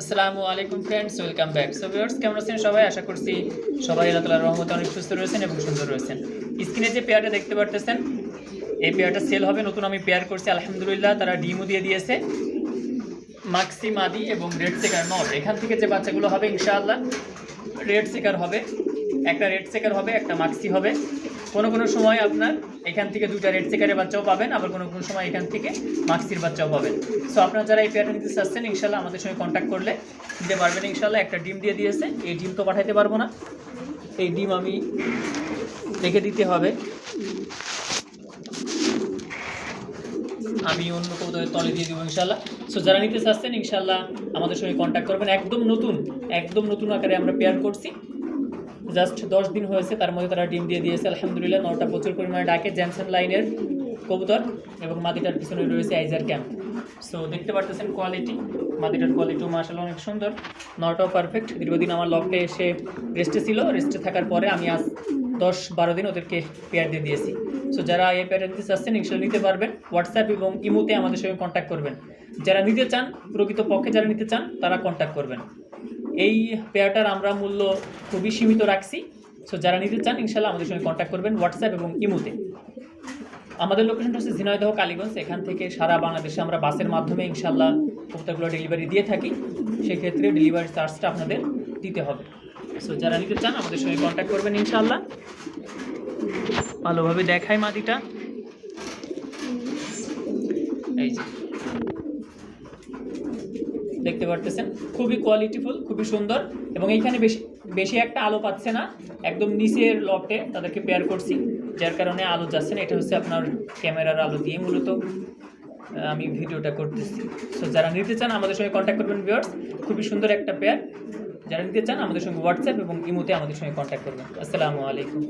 আসসালামু আলাইকুম friends welcome back so viewers কেমন আছেন সবাই? আশা করছি সবাই আল্লাহ তাআলার রহমতে অনেক সুস্থ রয়েছেন এবং সুন্দর রয়েছেন। স্ক্রিনে যে পেয়ারটা দেখতে পারতেছেন, এই পেয়ারটা সেল হবে, নতুন আমি পেয়ার করছি, আলহামদুলিল্লাহ, তারা ডিমও দিয়ে দিয়েছে। মাক্সি মাদি এবং রেড সেকার নট এখান থেকে যে বাচ্চাগুলো হবে, ইনশাআল্লাহ রেড সেকার হবে, একটা রেড সেকার হবে, একটা মাক্সি হবে। কোনো কোনো সময় আপনার এখান থেকে দুটা রেড সেকারের বাচ্চাও পাবেন, আবার কোনো কোনো সময় এখান থেকে মাক্সির বাচ্চাও পাবেন। সো আপনারা যারা এই পেয়ারটা নিতে চাচ্ছেন ইনশাল্লাহ আমাদের সঙ্গে কন্ট্যাক্ট করলে দিতে পারবেন। ইনশাল্লাহ একটা ডিম দিয়ে দিয়েছে, এই ডিম তো পাঠাইতে পারব না। এই ডিম আমি রেখে দিতে হবে। আমি অন্য কোথাও তলে দিয়ে দেবো ইনশাল্লাহ সো যারা নিতে চাচ্ছেন ইনশাল্লাহ আমাদের সঙ্গে কন্ট্যাক্ট করবেন। একদম নতুন একদম নতুন আকারে আমরা পেয়ার করছি। জাস্ট দশ দিন হয়েছে, তার মধ্যে তারা ডিম দিয়ে দিয়েছে। আলহামদুলিল্লাহ, নটা প্রচুর পরিমাণে ডাকে জ্যানসন লাইনের কবুতর এবং মাদিটার পিছনে রয়েছে আইজার ক্যাম্প সো দেখতে পারতেছেন কোয়ালিটি মাদিটার কোয়ালিটিও মার্শাল অনেক সুন্দর। নটাও পারফেক্ট দীর্ঘদিন আমার লকটে এসে রেস্টে ছিল। রেস্টে থাকার পরে আমি আজ দশ বারো দিন ওদেরকে পেয়ার দিয়ে দিয়েছি। সো যারা এই পেয়ারটা নিতে চাচ্ছেন ইনশাল্লাহ নিতে পারবেন। হোয়াটসঅ্যাপ এবং ইমোতে আমাদের সঙ্গে কন্ট্যাক্ট করবেন। যারা নিতে চান প্রকৃত পক্ষে যারা নিতে চান, তারা কন্ট্যাক্ট করবেন। এই পেয়ারটার আমরা মূল্য খুবই সীমিত রাখছি। সো যারা নিতে চান ইনশাল্লাহ আমাদের সঙ্গে কন্ট্যাক্ট করবেন হোয়াটসঅ্যাপ এবং ইমোতে। আমাদের লোকেশনটা হচ্ছে ঝিনাইদহ, কালীগঞ্জ। এখান থেকে সারা বাংলাদেশে আমরা বাসের মাধ্যমে ইনশাল্লাহ কবুতরগুলো ডেলিভারি দিয়ে থাকি। সেক্ষেত্রে ডেলিভারি চার্জটা আপনাদের দিতে হবে। সো যারা নিতে চান, আমাদের সঙ্গে কন্ট্যাক্ট করবেন ইনশাল্লাহ ভালোভাবে দেখায় মাদিটা। এই যে। দেখতে পারতেছেন। খুবই কোয়ালিটিফুল খুবই সুন্দর এবং এইখানে বেশি বেশি একটা আলো পাচ্ছে না। একদম নিচের লটে তাদেরকে পেয়ার করছি, যার কারণে আলো যাচ্ছে না। এটা হচ্ছে আপনার ক্যামেরার আলো দিয়ে মূলত আমি ভিডিওটা করতেছি। সো যারা নিতে চান আমাদের সঙ্গে কন্ট্যাক্ট করবেন ভিউয়ার্স খুবই সুন্দর একটা পেয়ার যারা নিতে চান আমাদের সঙ্গে হোয়াটসঅ্যাপ এবং ইমোতে আমাদের সঙ্গে কন্ট্যাক্ট করবেন। আসসালামু আলাইকুম।